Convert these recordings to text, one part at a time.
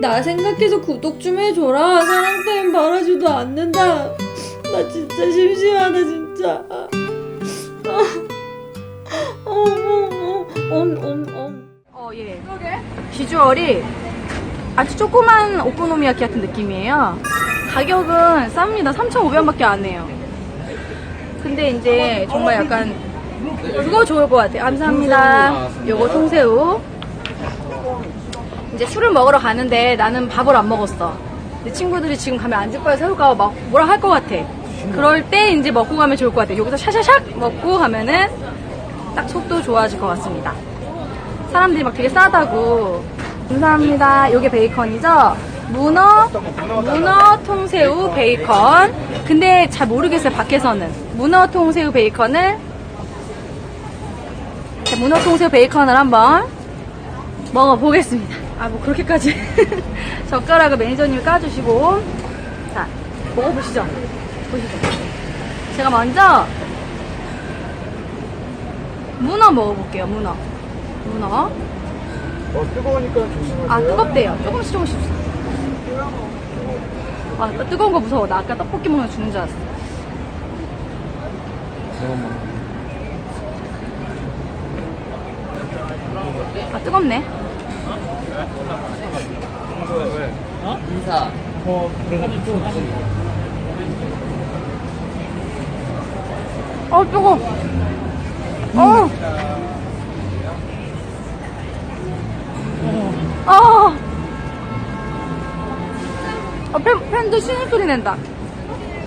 나 생각해서 구독 좀 해줘라. 사랑 따윈 바라지도 않는다. 나 진짜 심심하다 진짜. 아, 어, 어, 어, 엄, 엄, 엄. 어, 예. 비주얼이 아주 조그만 오코노미야키 같은 느낌이에요. 가격은 쌉니다. 3,500원밖에 안 해요. 근데 이제 정말 약간 그거 좋을 것 같아요. 감사합니다. 요거 통새우. 이제 술을 먹으러 가는데 나는 밥을 안 먹었어. 내 친구들이 지금 가면 안줄 거야 새우가 막 뭐라 할 것 같아. 그럴 때 이제 먹고 가면 좋을 것 같아. 여기서 샤샤샥 먹고 가면은 딱 속도 좋아질 것 같습니다. 사람들이 막 되게 싸다고. 감사합니다. 요게 베이컨이죠? 문어, 문어 통새우 베이컨. 근데 잘 모르겠어요, 밖에서는. 문어 통새우 베이컨을, 자, 문어 통새우 베이컨을 한번 먹어보겠습니다. 아, 뭐, 그렇게까지. 젓가락을 매니저님이 까주시고. 자, 먹어보시죠. 보시죠. 제가 먼저, 문어 먹어볼게요, 문어. 문어. 어, 뜨거우니까 조심하세요. 아 뜨겁대요. 조금씩 조금씩 주세요. 아 뜨거운 거 무서워. 나 아까 떡볶이 먹으면 죽는 줄 알았어. 아 뜨겁네. 어 뜨거. 어. 아. 어, 팬, 팬도 신음 소리 낸다.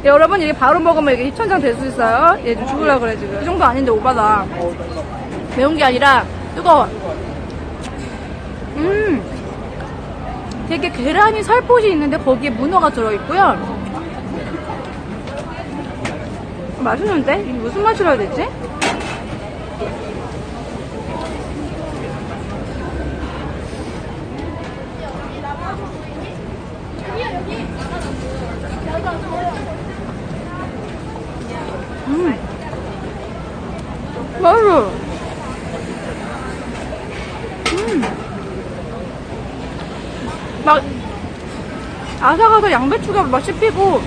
여러분, 이게 바로 먹으면 이게 입천장 될 수 있어요. 얘 좀 죽으려고 그래, 지금. 이 정도 아닌데 오바다. 매운 게 아니라 뜨거워. 음. 되게 계란이 살포시 있는데 거기에 문어가 들어있고요. 맛있는데? 무슨 맛이라 해야 되지? 음. 맛있어. 막, 아삭아삭 양배추가 막 씹히고,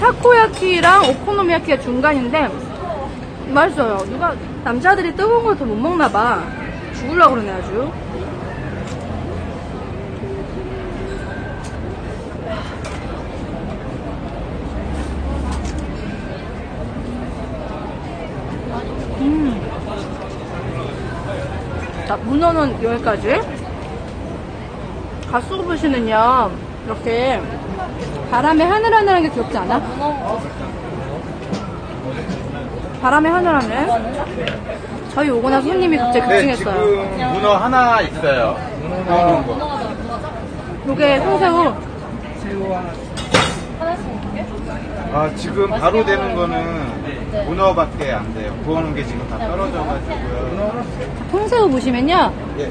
타코야키랑 오코노미야키가 중간인데, 맛있어요. 누가, 남자들이 뜨거운 걸 더 못 먹나 봐. 죽으려고 그러네, 아주. 자, 문어는 여기까지. 갓소부시는요, 이렇게 바람에 하늘하늘한 게 귀엽지 않아? 바람에 하늘하늘. 저희 오고 나서 손님이 갑자기 네, 급증했어요. 지금 문어 하나 있어요. 구워놓은 거. 요게 송새우. 아, 지금 바로 되는 거는 문어밖에 안 돼요. 구워놓은 게 지금 다 떨어져가지고요. 통새우 보시면요. 예.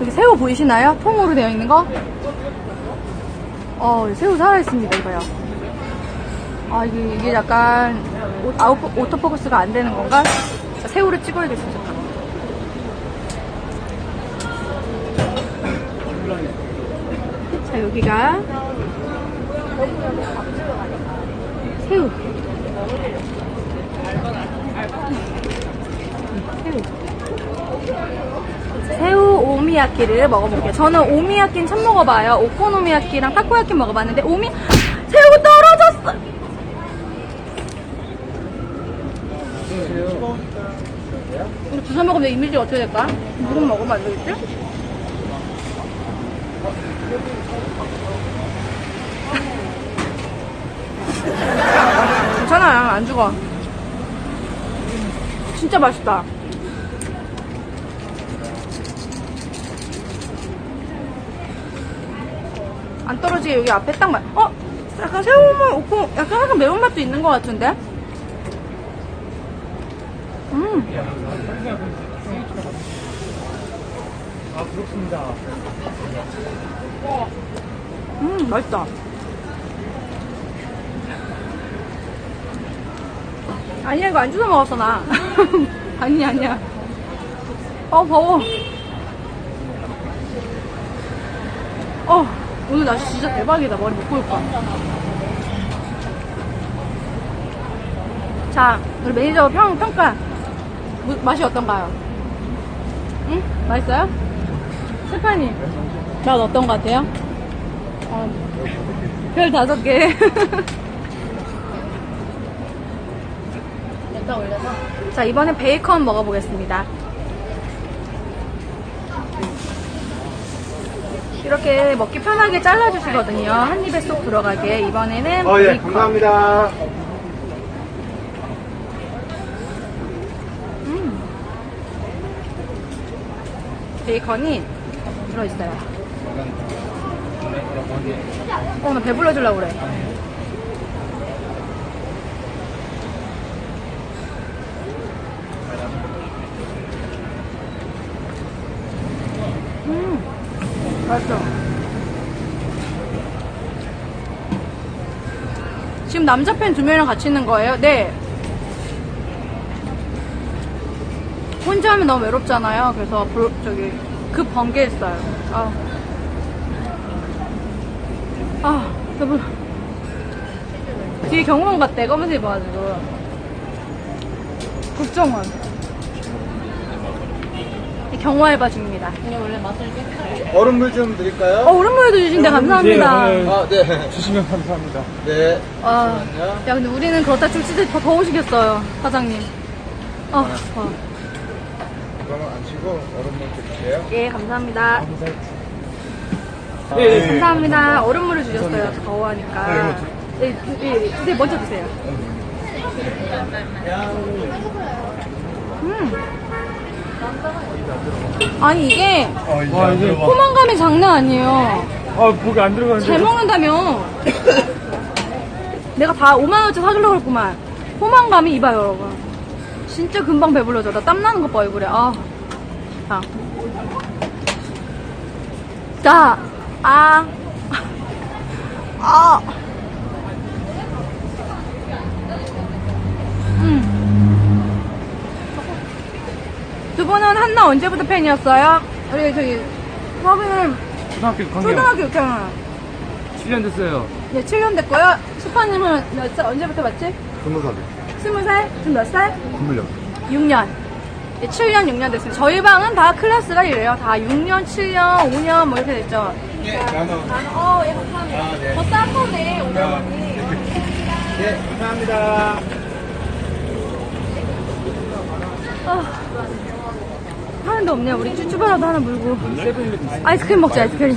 여기 새우 보이시나요? 통으로 되어 있는 거? 어, 새우 살아있습니다, 이거요. 아, 이게, 이게 약간, 오, 아웃, 오토포커스가 안 되는 건가? 자, 새우를 찍어야겠어, 잠깐. 자, 여기가, 새우. 새우. 새우 오미야끼를 먹어볼게요. 저는 오미야끼는 처음 먹어봐요. 오코노미야끼랑 타코야끼 먹어봤는데 오미 새우 떨어졌어. 우리 부산 먹으면 이미지 어떻게 될까? 누군 먹으면 안 되겠지? 괜찮아요. 안 죽어. 진짜 맛있다. 안 떨어지게 여기 앞에 딱 말. 어? 약간 새우만 오고 약간 약간 매운맛도 있는 것 같은데? 음. 아, 그렇습니다. 음, 맛있다. 아니야, 이거 안 주워 먹었어, 나. 아니야, 아니야. 어, 더워. 어, 오늘 날씨 진짜 대박이다. 머리 묶고 올 거야. 자, 우리 매니저 평, 평가. 무- 맛이 어떤가요? 응? 맛있어요? 세판이 맛 어떤 것 같아요? 어, 별 다섯 개. 자, 이번엔 베이컨 먹어보겠습니다. 이렇게 먹기 편하게 잘라주시거든요. 한 입에 쏙 들어가게. 이번에는 어, 예, 베이컨. 감사합니다. 음. 베이컨이 들어있어요. 어, 나 배불러 주려고 그래. 음, 맛있어. 지금 남자 팬 두 명이랑 같이 있는 거예요? 네. 혼자 하면 너무 외롭잖아요. 그래서 불- 저기 급 번개했어요. 아, 아 너무 뒤에 경호원 같대 검은색 입어가지고 국정원 경호 알바 중입니다. 얼음물 좀 드릴까요? 어 오랜만에도 주신데 감사합니다. 아, 네. 주시면 감사합니다. 네. 아, 야 근데 우리는 그렇다 치고 진짜 더 더우시겠어요 사장님. 아, 아. 그러면 안 치고 얼음물 드릴게요. 예 감사합니다. 네. 감사합니다. 얼음물을 주셨어요. 더워하니까. 네, 네, 네, 먼저 드세요. 음. 아니 이게 와 이게 포만감이 장난 아니에요. 아 고기 안 들어가는데 잘 먹는다며. 내가 다 5만 원치 사주려고 했구만. 포만감이 이봐요 여러분. 진짜 금방 배불러져. 나 땀 나는 거봐 얼굴에. 아. 자. 자. 아. 아. 두 분은 한나 언제부터 팬이었어요? 우리 저기 서빈은 초등학교 관계 초등학교 6학년. 7년 됐어요 네, 7년 됐고요. 수파님은 몇 살, 언제부터 봤지? 스무 살. 20살? 지금 몇 살? 스물여. 6년. 네, 7년, 6년 됐습니다. 저희 방은 다 클래스가 이래요. 다 6년, 7년, 5년 뭐 이렇게 됐죠. 네, 나눠. 어, 예, 감사합니다. 아, 네. 더싼 거네, 500원이. 네, 감사합니다. 아, 하는 데 없네요. 우리 쭈쭈바라도 하나 물고. 아이스크림 먹자, 아이스크림.